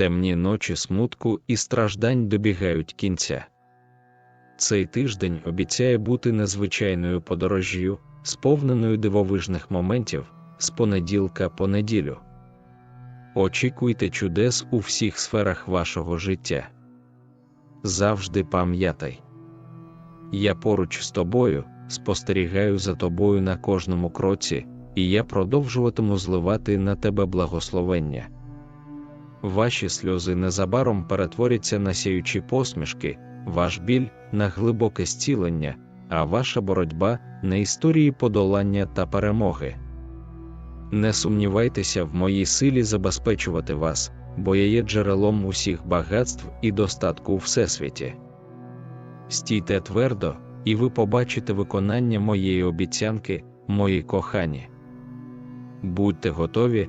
темні ночі смутку і страждань добігають кінця. Цей тиждень обіцяє бути незвичайною подорожжю, сповненою дивовижних моментів з понеділка по неділю. Очікуйте чудес у всіх сферах вашого життя. Завжди пам'ятай. Я поруч з тобою, спостерігаю за тобою на кожному кроці, і я продовжуватиму зливати на тебе благословення. Ваші сльози незабаром перетворяться на сяючі посмішки, ваш біль на глибоке зцілення, а ваша боротьба на історії подолання та перемоги. Не сумнівайтеся в моїй силі забезпечувати вас, бо я є джерелом усіх багатств і достатку у всесвіті. Стійте твердо, і ви побачите виконання моєї обіцянки, мої кохані. Будьте готові,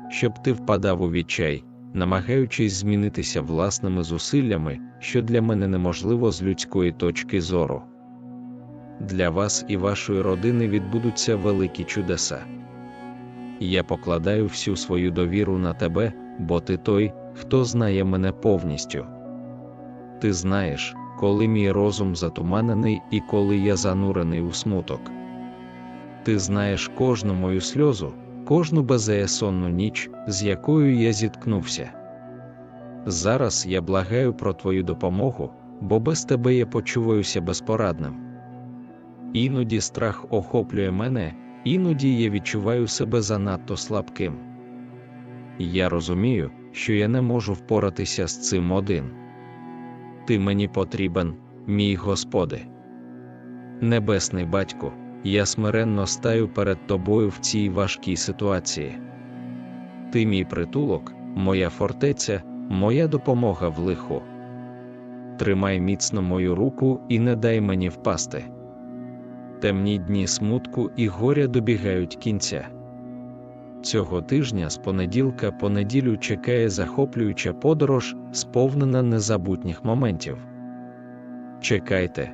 щоб ти впадав у відчай, намагаючись змінитися власними зусиллями, що для мене неможливо з людської точки зору. Для вас і вашої родини відбудуться великі чудеса. Я покладаю всю свою довіру на тебе, бо ти той, хто знає мене повністю. Ти знаєш, коли мій розум затуманений і коли я занурений у смуток. Ти знаєш кожну мою сльозу, кожну безеясонну ніч, з якою я зіткнувся. Зараз я благаю про твою допомогу, бо без тебе я почуваюся безпорадним. Іноді страх охоплює мене, іноді я відчуваю себе занадто слабким. Я розумію, що я не можу впоратися з цим один. Ти мені потрібен, мій Господи. Небесний Батько, я смиренно стаю перед тобою в цій важкій ситуації. Ти мій притулок, моя фортеця, моя допомога в лиху. Тримай міцно мою руку і не дай мені впасти. Темні дні смутку і горя добігають кінця. Цього тижня з понеділка по неділю чекає захоплююча подорож, сповнена незабутніх моментів. Чекайте,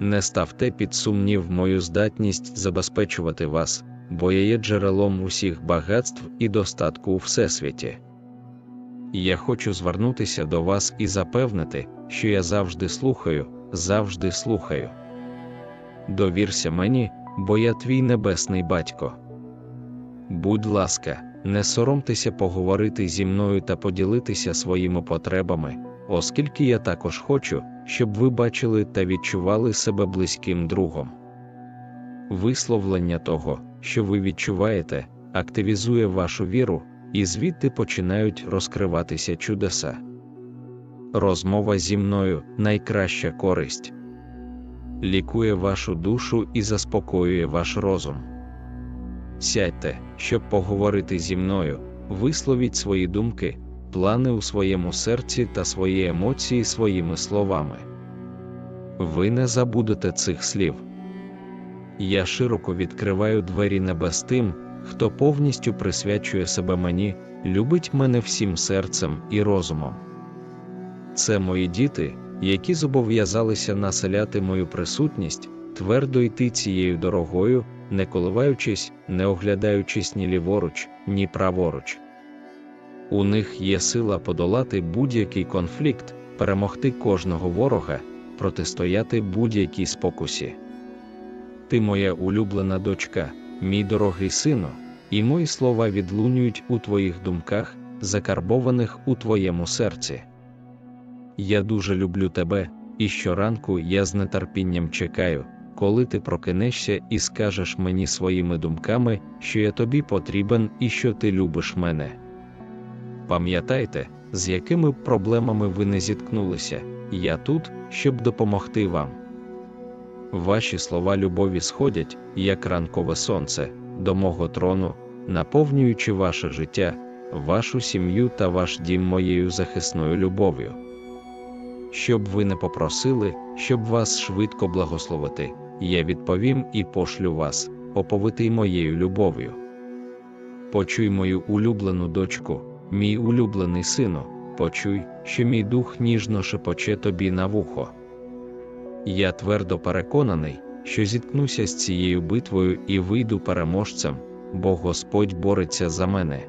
Не ставте під сумнів мою здатність забезпечувати вас, бо я є джерелом усіх багатств і достатку у всесвіті. Я хочу звернутися до вас і запевнити, що я завжди слухаю, завжди слухаю. Довірся мені, бо я твій небесний батько. Будь ласка, не соромтеся поговорити зі мною та поділитися своїми потребами, оскільки я також хочу, щоб ви бачили та відчували себе близьким другом. Висловлення того, що ви відчуваєте, активізує вашу віру, і звідти починають розкриватися чудеса. Розмова зі мною найкраща користь, лікує вашу душу і заспокоює ваш розум. Сядьте, щоб поговорити зі мною, висловіть свої думки, плани у своєму серці та свої емоції своїми словами. Ви не забудете цих слів. Я широко відкриваю двері небес тим, хто повністю присвячує себе мені, любить мене всім серцем і розумом. Це мої діти, які зобов'язалися населяти мою присутність, твердо йти цією дорогою, не коливаючись, не оглядаючись ні ліворуч, ні праворуч. У них є сила подолати будь-який конфлікт, перемогти кожного ворога, протистояти будь-якій спокусі. Ти моя улюблена дочка, мій дорогий сину, і мої слова відлунюють у твоїх думках, закарбованих у твоєму серці. Я дуже люблю тебе, і щоранку я з нетерпінням чекаю, коли ти прокинешся і скажеш мені своїми думками, що я тобі потрібен і що ти любиш мене. Пам'ятайте, з якими проблемами ви не зіткнулися, я тут, щоб допомогти вам. Ваші слова любові сходять, як ранкове сонце, до мого трону, наповнюючи ваше життя, вашу сім'ю та ваш дім моєю захисною любов'ю. Щоб ви не попросили, щоб вас швидко благословити, я відповім і пошлю вас, оповитий моєю любов'ю. Почуй мою улюблену дочку, мій улюблений сину, почуй, що мій дух ніжно шепоче тобі на вухо. Я твердо переконаний, що зіткнуся з цією битвою і вийду переможцем, бо Господь бореться за мене.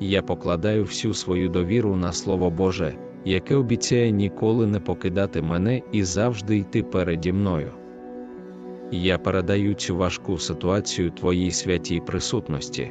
Я покладаю всю свою довіру на Слово Боже, яке обіцяє ніколи не покидати мене і завжди йти переді мною. Я передаю цю важку ситуацію Твоїй святій присутності.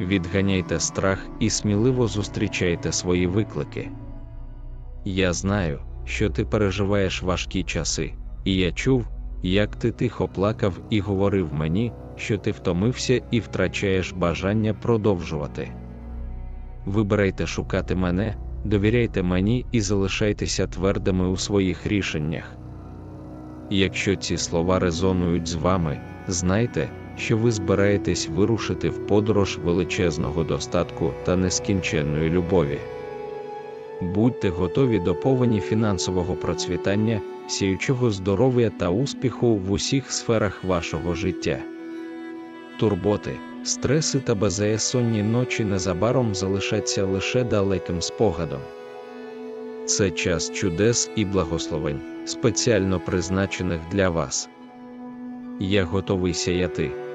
Відганяйте страх і сміливо зустрічайте свої виклики. Я знаю, що ти переживаєш важкі часи, і я чув, як ти тихо плакав і говорив мені, що ти втомився і втрачаєш бажання продовжувати. Вибирайте шукати мене, довіряйте мені і залишайтеся твердими у своїх рішеннях. Якщо ці слова резонують з вами, знайте, що ви збираєтесь вирушити в подорож величезного достатку та нескінченної любові. Будьте готові до повені фінансового процвітання, сіючого здоров'я та успіху в усіх сферах вашого життя. Турботи, стреси та беззаєсонні ночі незабаром залишаться лише далеким спогадом. Це час чудес і благословень, спеціально призначених для вас. Я готовий сяяти,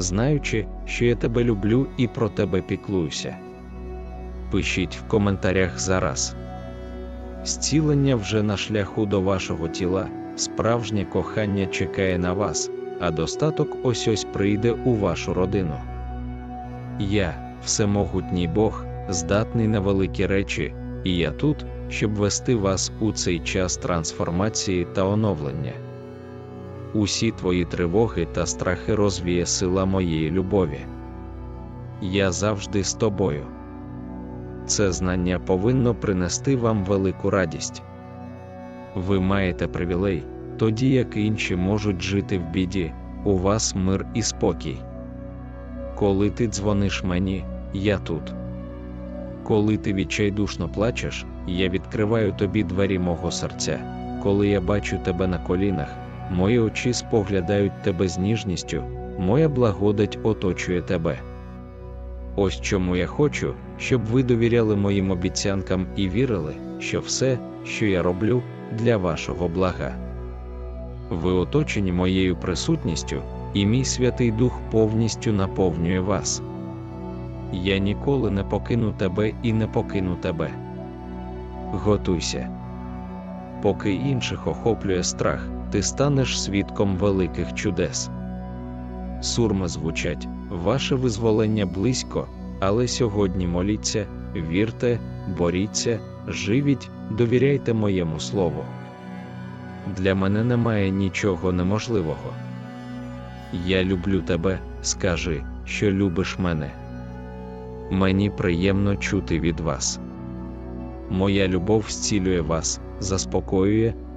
знаючи, що я тебе люблю і про тебе піклуюся. Пишіть в коментарях зараз. Зцілення вже на шляху до вашого тіла, справжнє кохання чекає на вас, а достаток ось ось прийде у вашу родину. Я, всемогутній Бог, здатний на великі речі, і я тут, щоб вести вас у цей час трансформації та оновлення. Усі твої тривоги та страхи розвіє сила моєї любові. я завжди з тобою. Це знання повинно принести вам велику радість. Ви маєте привілей, тоді як інші можуть жити в біді, у вас мир і спокій. Коли ти дзвониш мені, я тут. Коли ти відчайдушно плачеш, я відкриваю тобі двері мого серця. Коли я бачу тебе на колінах, мої очі споглядають тебе з ніжністю, моя благодать оточує тебе. Ось чому я хочу, щоб ви довіряли моїм обіцянкам і вірили, що все, що я роблю, для вашого блага. Ви оточені моєю присутністю, і мій Святий Дух повністю наповнює вас. Я ніколи не покину тебе і не покину тебе. Готуйся. Поки інших охоплює страх, ти станеш свідком великих чудес. Сурми звучать, ваше визволення близько, але сьогодні моліться, вірте, боріться, живіть, довіряйте моєму слову. Для мене немає нічого неможливого. Я люблю тебе, скажи, що любиш мене. Мені приємно чути від вас. Моя любов зцілює вас, заспокоює,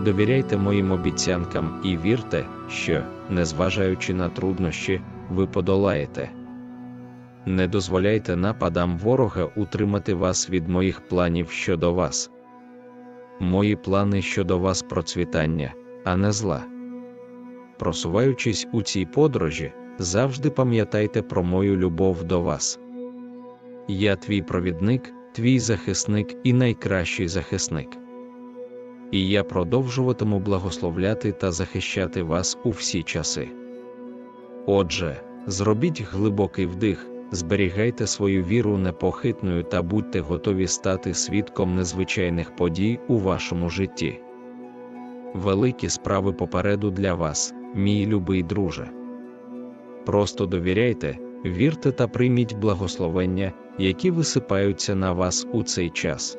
довіряйте моїм обіцянкам і вірте, що, незважаючи на труднощі, ви подолаєте. Не дозволяйте нападам ворога утримати вас від моїх планів щодо вас. Мої плани щодо вас процвітання, а не зла. Просуваючись у цій подорожі, завжди пам'ятайте про мою любов до вас. Я твій провідник, твій захисник і найкращий захисник. І я продовжуватиму благословляти та захищати вас у всі часи. Отже, зробіть глибокий вдих, зберігайте свою віру непохитною та будьте готові стати свідком незвичайних подій у вашому житті. Великі справи попереду для вас, мій любий друже. Просто довіряйте, вірте та прийміть благословення, які висипаються на вас у цей час.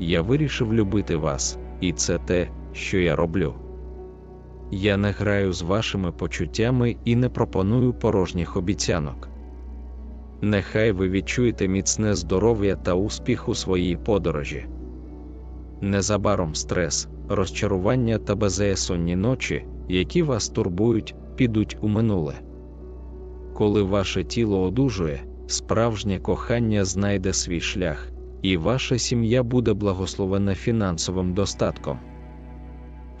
я вирішив любити вас, і це те, що я роблю. Я не граю з вашими почуттями і не пропоную порожніх обіцянок. Нехай ви відчуєте міцне здоров'я та успіх у своїй подорожі. Незабаром стрес, розчарування та безсонні ночі, які вас турбують, підуть у минуле. Коли ваше тіло одужує, справжнє кохання знайде свій шлях, і ваша сім'я буде благословена фінансовим достатком.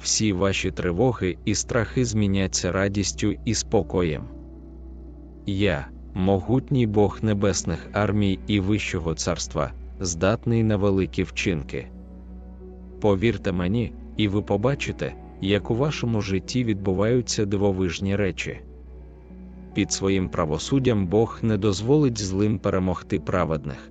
Всі ваші тривоги і страхи зміняться радістю і спокоєм. Я, могутній Бог небесних армій і Вищого царства, здатний на великі вчинки. Повірте мені, і ви побачите, як у вашому житті відбуваються дивовижні речі. Під своїм правосуддям Бог не дозволить злим перемогти праведних.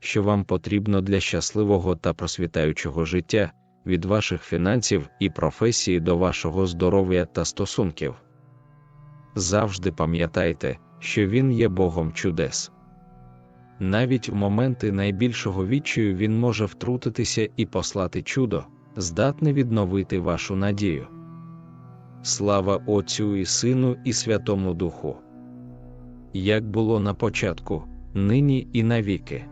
що вам потрібно для щасливого та просвітаючого життя, від ваших фінансів і професії до вашого здоров'я та стосунків. Завжди пам'ятайте, що Він є Богом чудес. Навіть в моменти найбільшого відчаю Він може втрутитися і послати чудо, здатне відновити вашу надію. Слава Отцю і Сину, і Святому Духу. Як було на початку, нині і навіки.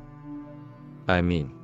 I mean.